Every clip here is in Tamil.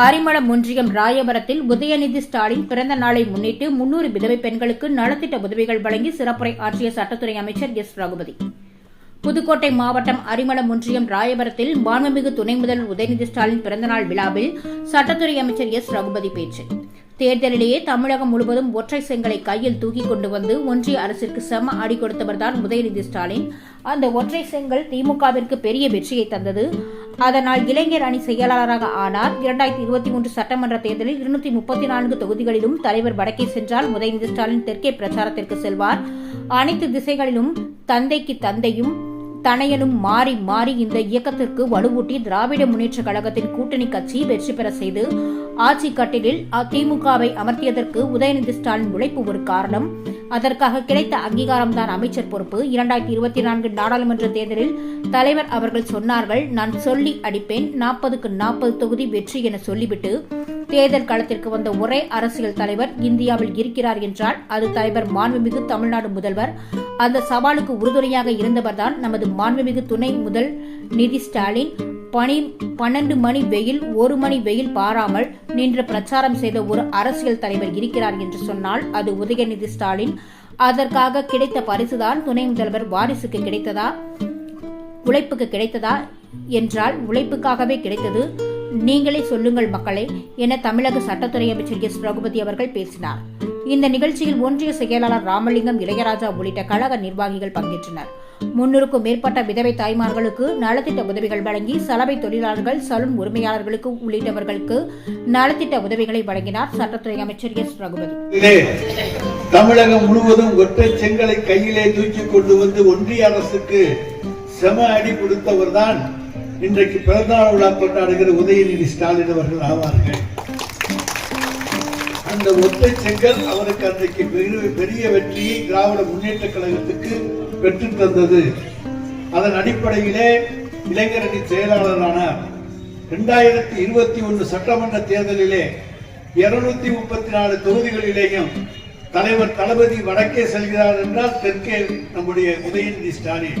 ஆரிமளம் ஒன்றியம் ராயபுரத்தில் உதயநிதி ஸ்டாலின் பிறந்த நாளை முன்னிட்டு முன்னூறு விதவை பெண்களுக்கு நலத்திட்ட உதவிகள் வழங்கி சிறப்புரை ஆற்றிய சட்டத்துறை அமைச்சர் எஸ் ரகுபதி. புதுக்கோட்டை மாவட்டம் அரிமளம் ஒன்றியம் ராயபுரத்தில் மாண்புமிகு துணை முதல்வர் உதயநிதி ஸ்டாலின் பிறந்தநாள் விழாவில் சட்டத்துறை அமைச்சர் எஸ் ரகுபதி பேச்சு. தேர்தலிலேயே தமிழகம் முழுவதும் ஒற்றை செங்கலை கையில் தூக்கி கொண்டு வந்து ஒன்றிய அரசிற்கு செம அடி கொடுத்தவர்தான் உதயநிதி ஸ்டாலின். அந்த ஒற்றை செங்கல் திமுகவிற்கு பெரிய வெற்றியை தந்தது. அதனால் இளைஞர் அணி செயலாளராக ஆனார். இரண்டாயிரத்தி இருபத்தி மூன்று சட்டமன்ற தேர்தலில் இருநூத்தி முப்பத்தி நான்கு தொகுதிகளிலும் தலைவர் வடக்கே சென்றால் உதயநிதி ஸ்டாலின் தெற்கே பிரச்சாரத்திற்கு செல்வார். அனைத்து திசைகளிலும் தந்தைக்கு தந்தையும் தனையனும் மாறி மாறி இந்த இயக்கத்திற்கு வலுவூட்டி திராவிட முன்னேற்ற கழகத்தின் கூட்டணி கட்சி வெற்றி பெற செய்து ஆட்சி கட்டிலில் அதிமுகவை அமர்த்தியதற்கு உதயநிதி ஸ்டாலின் உழைப்பு ஒரு காரணம். அதற்காக கிடைத்த அங்கீகாரம்தான் அமைச்சர் பொறுப்பு. இரண்டாயிரத்தி இருபத்தி நான்கு நாடாளுமன்ற தேர்தலில் தலைவர் அவர்கள் சொன்னார்கள் நான் சொல்லி அடிப்பேன். நாற்பதுக்கு நாற்பது தொகுதி வெற்றி என சொல்லிவிட்டு தேர்தல் களத்திற்கு வந்த ஒரே அரசியல் தலைவர் இந்தியாவில் இருக்கிறார் என்றால் அது தலைவர் மாண்புமிகு தமிழ்நாடு முதல்வர். அந்த சவாலுக்கு உறுதுணையாக இருந்தவர்தான் நமது மாண்புமிகு துணை முதல் நிதி ஸ்டாலின். பனி பன்னெண்டு மணி வெயில் ஒரு மணி வெயில் பாராமல் நின்று பிரச்சாரம் செய்த ஒரு அரசியல் தலைவர் இருக்கிறார் என்று சொன்னால் அது உதயநிதி ஸ்டாலின். அதற்காக கிடைத்த பரிசுதான் துணை முதல்வர் வாரிசுக்கு கிடைத்ததா? உழைப்புக்கு கிடைத்ததா? என்றால் உழைப்புக்காகவே கிடைத்தது. நீங்களே சொல்லுங்கள் மக்களே என தமிழக சட்டத்துறை அமைச்சர் எஸ். ரகுபதி அவர்கள் பேசினார். இந்த நிகழ்ச்சியில் ஒன்றிய செயலாளர் ராமலிங்கம் இளையராஜா உள்ளிட்ட கழக நிர்வாகிகள் பங்கேற்றனர். முன்னூறுக்கும் மேற்பட்ட விதவை தாய்மார்களுக்கு நலத்திட்ட உதவிகள் வழங்கி சலவை தொழிலாளர்கள் சலூன் உரிமையாளர்களுக்கு உள்ளிட்டவர்களுக்கு நலத்திட்ட உதவிகளை வழங்கினார் சட்டத்துறை அமைச்சர் எஸ். ரகுபதி. தமிழகம் முழுவதும் ஒற்றை செங்கலை கையிலே தூக்கி கொண்டு வந்து ஒன்றிய அரசுக்கு செம அடி கொடுத்தவர்தான் இன்றைக்கு பிறந்தநாள் விழா கொண்டாடுகிற உதயநிதி ஸ்டாலின் அவர்கள் ஆவார்கள். அந்த ஒற்றை செங்கல் அவருக்கு அன்றைக்கு பெரிய பெரிய வெற்றியை திராவிட முன்னேற்ற கழகத்துக்கு பெற்று தந்தது. அதன் அடிப்படையிலே இளைஞரணி செயலாளரானார் இரண்டாயிரத்தி இருபத்தி ஒன்று சட்டமன்ற தேர்தலிலே இருநூத்தி முப்பத்தி நாலு தொகுதிகளிலேயும் தலைவர் தளபதி வடக்கே செல்கிறார் என்றால் தெற்கே நம்முடைய உதயநிதி ஸ்டாலின்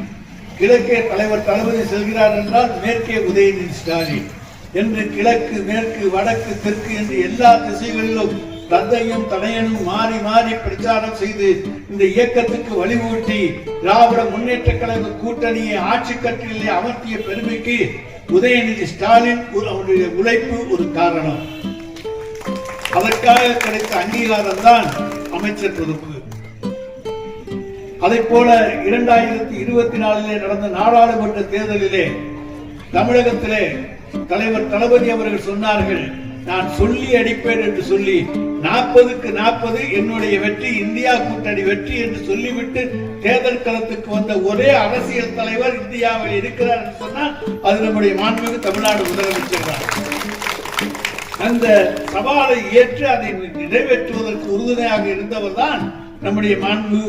கிழக்கே தலைவர் தளபதி செல்கிறார் என்றால் மேற்கே உதயநிதி ஸ்டாலின் என்று கிழக்கு மேற்கு வடக்கு தெற்கு என்று எல்லா திசைகளிலும் தந்தையும் தனையனும் மாறி மாறி பிரச்சாரம் செய்து இந்த இயக்கத்துக்கு வழிவூட்டி திராவிட முன்னேற்ற கழக கூட்டணியை ஆட்சி கட்டிலே அமர்த்திய பெருமைக்கு உதயநிதி ஸ்டாலின் ஒரு அவருடைய உழைப்பு ஒரு காரணம். அதற்காக கிடைத்த அங்கீகாரம் தான் அமைச்சர் பொறுப்பு. அதை போல இரண்டாயிரத்தி இருபத்தி நாலிலே நடந்த நாடாளுமன்ற தேர்தலிலே தமிழகத்திலே தலைவர் தளபதி அவர்கள் சொன்னார்கள் நான் சொல்லி அடிப்பேன் என்று சொல்லி நாற்பதுக்கு நாற்பது என்னுடைய வெற்றி இந்தியா கூட்டணி வெற்றி என்று சொல்லிவிட்டு தேர்தல் களத்துக்கு வந்த ஒரே அரசியல் தலைவர் இந்தியாவில் இருக்கிறார் என்று சொன்னால் அது நம்முடைய மாண்புமிகு தமிழ்நாடு முதலமைச்சர் தான். அந்த சவாலை ஏற்று அதை நிறைவேற்றுவதற்கு உறுதுணையாக இருந்தவர் தான் நம்முடைய மாண்பு